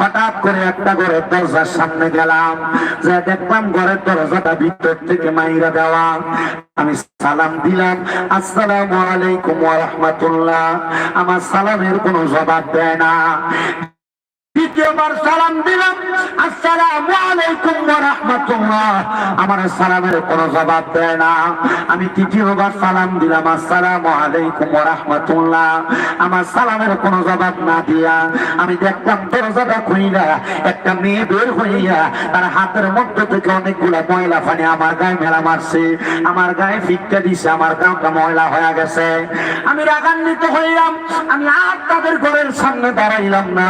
হঠাৎ করে একটা ঘরের দরজার সামনে গেলাম। যে দেখলাম ঘরের দরজাটা ভিতর থেকে মাইরা দেওয়া। আমি সালাম দিলাম, আসসালামু আলাইকুম ওয়া রাহমাতুল্লাহ। আমার সালামের কোনো জবাব দেয় না। দ্বিতীয়বার সালাম দিলাম, আসসালামু আমার সালামের কোনো জবাব দেয় না। আমি তৃতীয়বার সালাম দিলাম আলাইকুম আমার সালামের জবাব না দিয়া আমি দরজাটা একটা মেয়ে বের হইয়া তার হাতের মধ্যে থেকে অনেকগুলা ময়লা আমার গায়ে মেলা মারছে। আমার গায়ে দিছে, আমার গাঁটা ময়লা হয়ে গেছে। আমি রাগান্বিত হইলাম, আমি আর তাদের ঘরের সামনে দাঁড়াইলাম না।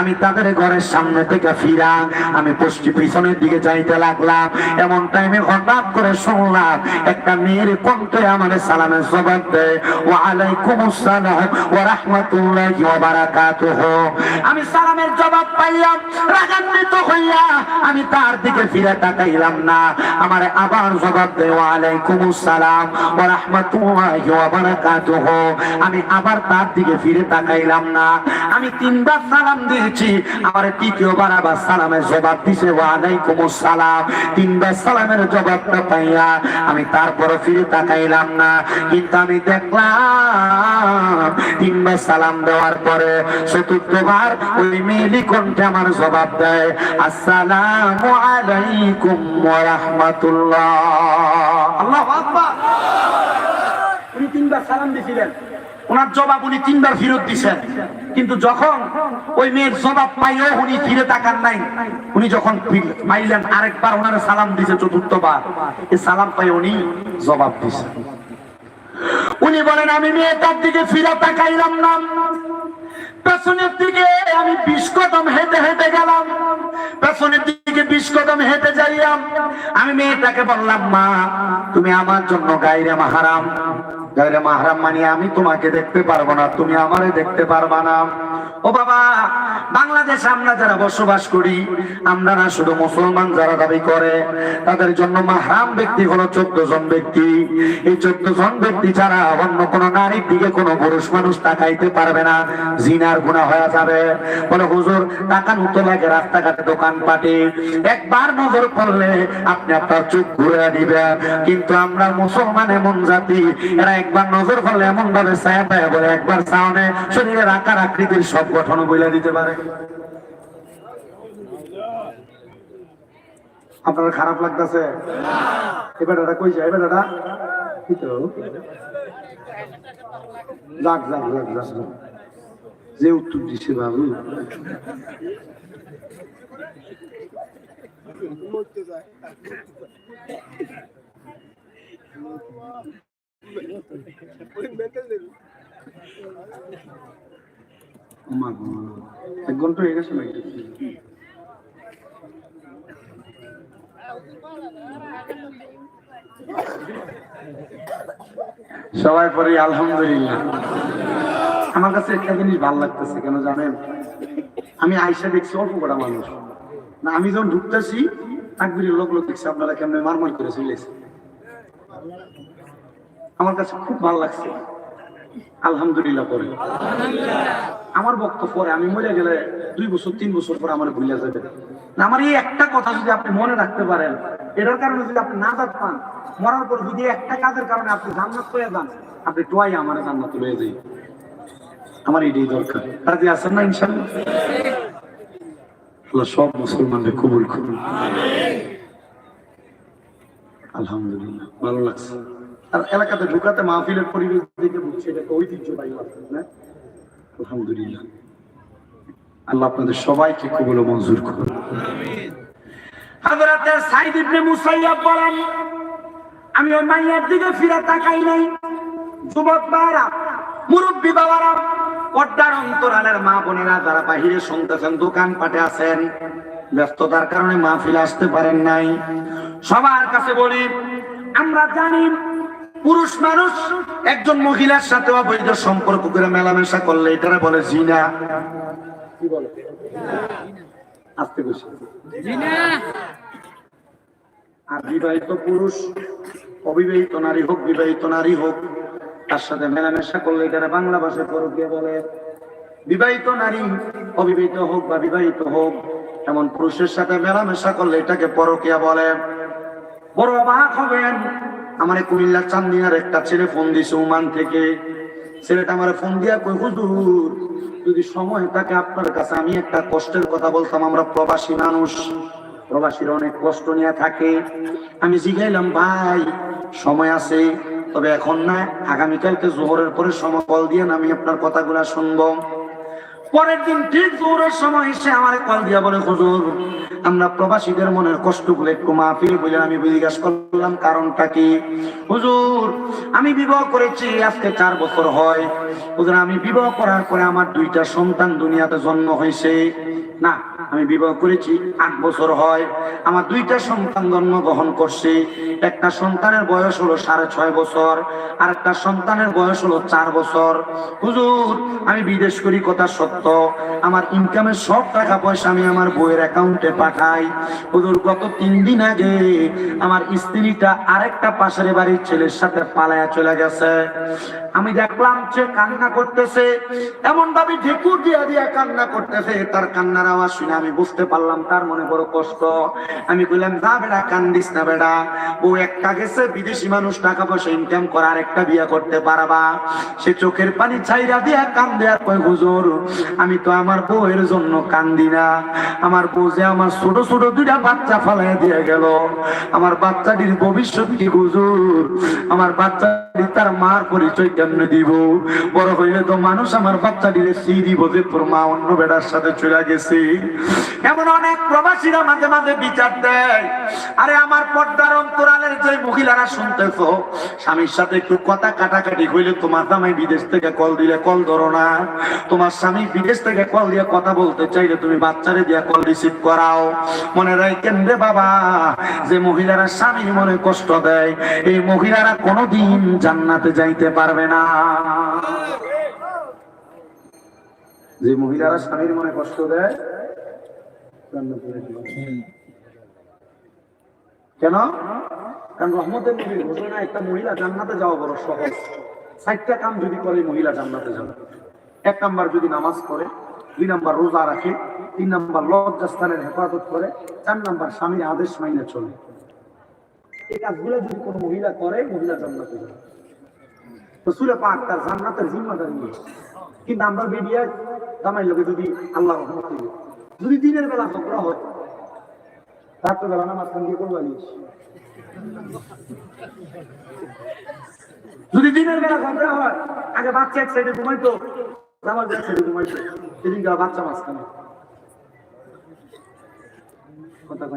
আমি তাদের ঘরের সামনে থেকে ফিরা, আমি পশ্চিম পিছনের দিকে যাইতে লাগলাম। এমন টাইমে হঠাৎ করে শুনলাম, একটা মেয়ের কণ্ঠে আমার সালামের জবাব দেয় ও আলাইকুম আসসালাম ও রাহমাতুল্লাহি ওয়া বারাকাতুহু। আমি সালামের জবাব পাইলাম, রাগান্বিত হইয়া আমি তার দিকে ফিরে তাকাইলাম না। আমার আবার জবাব দেয় ওয়া আলাইকুম আসসালাম ওয়া রাহমাতুল্লাহি ওয়া বারাকাতুহু। আমি আবার তার দিকে ফিরে তাকাইলাম না। আমি তিনবার সালাম দিয়েছি, আমার তৃতীয়বার আবার সালামের জবাব দিছে ওয়ালাইকুম সালাম তিনবার সালামের জবাবটা পাইয়া আমি তারপরে ফিরে তাকাইলাম না। কিন্তু আমি দেখলাম, তিনবার সালাম দেওয়ার পরে চতুর্থবার ওই মেয়েলি কণ্ঠে আমার জবাব দেয়, আসসালামু আলাইকুম রাহমাতুল্লাহ আল্লাহু উনি তিনবার সালাম দিয়েছিলেন ওনার জবাব উনি তিনবার ফেরত দিছেন। কিন্তু যখন ওই মেয়ের জবাব পাইও উনি ফিরে তাকান নাই। উনি যখন পাইলেন আরেকবার ওনার সালাম দিছে চতুর্থবার। এই সালাম পাই উনি জবাব দিছেন উনি বলেন, আমি মেয়েটার দিকে ফিরে তাকাইলাম না। পেছনের দিকে আমি বিশ কদম হেঁটে হেঁটে গেলাম। পেছনের দিকে বিশ কদম হেঁটে যাইলাম। আমি মেয়েটাকে বললাম, মা, তুমি আমার জন্য গাইরে মাহারাম মাহরাম মানে আমি তোমাকে দেখতে পারব না তুমি আমারে দেখতে পারবা না। ও বাবা, বাংলাদেশে আমরা যারা বসবাস করি আমরা না শুধু মুসলমান যারা দাবি করে, তাদের জন্য মাহরাম ব্যক্তি হলো চোদ্দ জন ব্যক্তি। এই চোদ্দ জন ব্যক্তি ছাড়া অন্য কোন নারীর দিকে কোনো পুরুষ মানুষ তাকাইতে পারবে না, জিনার গুণা হয়ে যাবে। বলে, হুজুর টাকা নুতো লাগে, রাস্তাঘাটে দোকান পাটে একবার নজর পড়লে আপনি আপনার চোখ ঘুরে দিবেন। কিন্তু আমরা মুসলমান এমন জাতি, এরা একবার নজর পড়লে এমন ভাবে ছায়া পায় বলে একবার সাউনে শরীরের আকার আকৃতির সব গঠন বইলে দিতে পারে। আপনার খারাপ লাগতেছে? এবার দাদা কই যায়? এবার দাদা কি তো। যাক যাক যাক যাক। যে উত্তর দিছে বাবু। মা। এক সবাই পরে আলহামদুলিল্লাহ। আমার কাছে একটা জিনিস ভালো লাগতেছে, কেন জানেন? আমি আইসা দেখছি অল্প কটা মানুষ। না, আমি যখন ঢুকতেছি, তাকবিরের লোক লোক দেখছি, আপনারা কেমন মারমার করে চলেছে আমার কাছে খুব ভালো লাগছে। আলহামদুলিল্লাহ পরে আমার বক্তব্য পরে আমি মরে গেলে দুই বছর, তিন বছর পরে আমার ভুলে যাবে। না, আমার এই একটা কথা যদি আপনি মনে রাখতে পারেন, এটার কারণে যদি আপনি নাজাত পান, মরার পর যদি একটা কাজের কারণে আপনি জান্নাত পেয়ে যান, আপনি টোয়াই আমার জান্নাত লয়ে যাই আমার এটাই দরকার। রাজি আছেন না ইনশাল্লাহ সব মুসলমানদের কবুল করুন। আলহামদুলিল্লাহ। ভালো লাগছে। আর এলাকাতে ঢুকাতে মাহফিলের পরিবেশ দেখে বুঝছি, এটা ঐতিহ্যবাহী মাহফিল, না? আলহামদুলিল্লাহ। আল্লাহ আপনাদের সবাইকে কবুল মঞ্জুর করুন। হাজরাতে সাইদ ইবনে মুসাইয়াব বলেন, আমি ওই মাইয়ার দিকে ফিরে তাকাই নাই। যুবক বাবারা মুরব্বী বাবারা, পর্দার অন্তরালের মা বোনেরা যারা বাহিরে শুনতেছেন দোকান পাটে আছেন, ব্যস্ততার কারণে মাহফিল আসতে পারেন নাই। সবার কাছে বলি, আমরা জানি পুরুষ মানুষ একজন মহিলার সাথে অবৈধ সম্পর্ক করে মেলামেশা করলে এটারে বলে জিনা। কি বলে? আসতে বসে। আর বিবাহিত পুরুষ অবিবাহিত নারী হোক বিবাহিত নারী হোক তার সাথে মেলামেশা করলে এটারে বাংলা ভাষায় পরকীয়া বলে। বিবাহিত নারী অবিবাহিত হোক বা বিবাহিত হোক এমন পুরুষের সাথে মেলামেশা করলে এটাকে পরকিয়া বলে। বড় অবাক হবেন আমার কুমিল্লার চান্দিনার একটা ছেলে ফোন দিছে ওমান থেকে। ছেলেটা আমার ফোন দিয়া কই হুজুর, যদি সময় থাকে আপনার কাছে আমি একটা কষ্টের কথা বলতাম, আমরা প্রবাসী মানুষ। প্রবাসীরা অনেক কষ্ট নিয়ে থাকে। আমি জিগাইলাম, ভাই, সময় আছে, তবে এখন না, আগামীকালকে জোহরের পরে সময় কল দিয়ে আমি আপনার কথাগুলা শুনব। পরের দিন ঠিক জোরের সময় এসে আমার কল দিয়া বলে, হুজুর আমরা প্রবাসীদের মনের কষ্টগুলো একটু মাহফিল বলে আমি জিজ্ঞাস করলাম, কারণটা কি? হুজুর, আমি বিবাহ করেছি, আজকে চার বছর হয়। হুজুর, আমি বিবাহ করার পরে আমার দুইটা সন্তান দুনিয়াতে জন্ম হয়েছে। না আমি বিবাহ করেছি, আট বছর হয়। আমার দুইটা সন্তান জন্ম গ্রহণ করছে। একটা সন্তানের বয়স হলো সাড়ে ছয় বছর, আর একটা সন্তানের বয়স হলো চার বছর। হুজুর, আমি বিদেশ করি, কথা সত্য। আমার ইনকামের সব টাকা পয়সা আমি আমার বইয়ের অ্যাকাউন্টে পাঠাই। হুজুর, গত তিন দিন আগে আমার স্ত্রীটা আরেকটা পাশের বাড়ির ছেলের সাথে পালায়া চলে গেছে। আমি দেখলাম সে কান্না করতেছে। এমন ভাবে ঢেকুর দিয়া দিয়া কান্না করতেছে। তার কান্নার আওয়াজ শুনে আমি বুঝতে পারলাম তার মনে বড় কষ্ট। আমি কইলাম, যা বেড়া কান্দিস না বেড়া ও একটা গেছে, বিদেশি মানুষ টাকা পয়সা ইনকাম করার একটা বিয়া করতে পারবা। সে চোখের পানি ছাইরা দিয়া কান্দে আর কয়, হুজুর, আমি তো আমার বউয়ের জন্য কান্দি না। আমার বউ যে আমার ছোট ছোট দুইটা বাচ্চা ফালাই দিয়ে গেল। আমার বাচ্চাটির ভবিষ্যৎ কি, হুজুর? আমার বাচ্চাটি তার মার পরিচয় কেমনে দিব? বড় হইলে তো মানুষ আমার বাচ্চাটিরে সি দিব যে তোর মা অন্য বেড়ার সাথে চলে গেছে। এমন অনেক প্রবাসীরা মাঝে মাঝে বিচার দেয়। আরে আমার পর্দার অন্তরালের যে মহিলারা শুনতেছো, স্বামীর সাথে একটু কথা কাটাকাটি হইলে তোমার দামাই বিদেশ থেকে কল দিলে কল ধরো না। তোমার স্বামী বিদেশ থেকে কল দিয়ে কথা বলতে চাইলে তুমি বাচ্চারে দিয়ে কল রিসিভ করাও। মনে রাখেন রে বাবা, যে মহিলারা স্বামীর মনে কষ্ট দেয়, এই মহিলারা কোনোদিন জান্নাতে যাইতে পারবে না। যে মহিলারা স্বামীর মনে কষ্ট দেয় জান্নাতে যাইতে পারবে না। কেন? কারণ রহমতের নবীর ঘোষণা একটা মহিলা জান্নাতে যাওয়া বড় সহজ। চারটা কাম যদি করে মহিলা জান্নাতে যাবে। এক নাম্বার যদি নামাজ পড়ে দুই নাম্বার রোজা রাখে তিন নাম্বার লজ্জাস্থানের হেফাজত করে চার নাম্বার স্বামীর আদেশ মাইনে চলে। এই কাজগুলো যদি কোনো মহিলা করে মহিলা জান্নাতে যাবে। রসুলে পাক তার জান্নাতের জিম্মাদারি নিয়েছে। কিন্তু আমরা বেরিয়ে দামাই লোকে যদি আল্লাহ রহমত করি, যদি দিনের বেলা ঝগড়া হয়, রাত্রেবেলা নামাজ খান দিয়ে করব যদি দিনের বেলা ঝগড়া হয়, আগে বাচ্চা এক সাইডে ঘুমাইতো জামাল এক সাইডে ঘুমাইতো সেদিন বাচ্চা মাঝখানে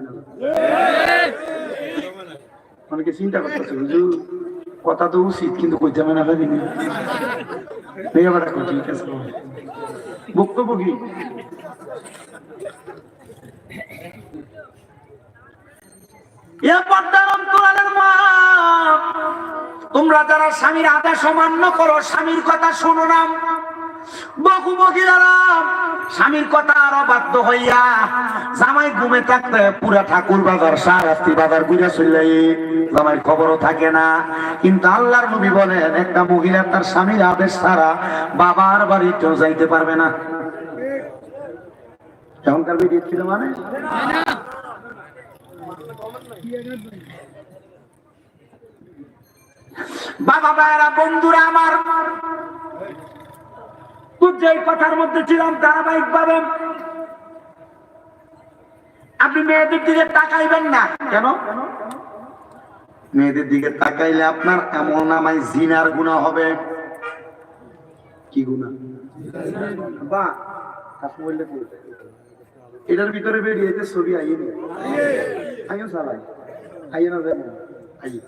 না অনেকে চিন্তা করতেছে, হুজুর, কথা তো উচিত, কিন্তু কইতে হবে না, ভাবি এই আবার এখন ঠিক আছে। বক্তব্য কি এ পর্দার অন্তরালের মা তোমরা যারা স্বামীর আদেশ অমান্য করো, স্বামীর কথা শোনো না। বহু মহিলারা স্বামীর কথা আরও বাধ্য হইয়া জামাই ঘুমে থাকতে পুরা ঠাকুর বাজার সারাস্তি বাজার ঘুরে চললে জামাই খবরও থাকে না। কিন্তু আল্লাহর নবী বলেন, একটা মহিলা তার স্বামীর আদেশ ছাড়া বাবার বাড়িতেও যাইতে পারবে না। এখনকার ভিডিও ছিল মানে? বাবা ভাইরা বন্ধুরা আমার তুই যে কথার মধ্যে ছিলাম ধারাবাহিক ভাবে আপনি মেয়েদের দিকে তাকাইবেন না। কেন? মেয়েদের দিকে তাকাইলে আপনার এমন নামাই জিনার গুণা হবে। কি গুণা? বা এটার ভিতরে বেরিয়েছে ছবি আইয়ে আইন চালাই আইয়ে। না যাব আইয়ে।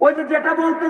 ওই যে যেটা বলতে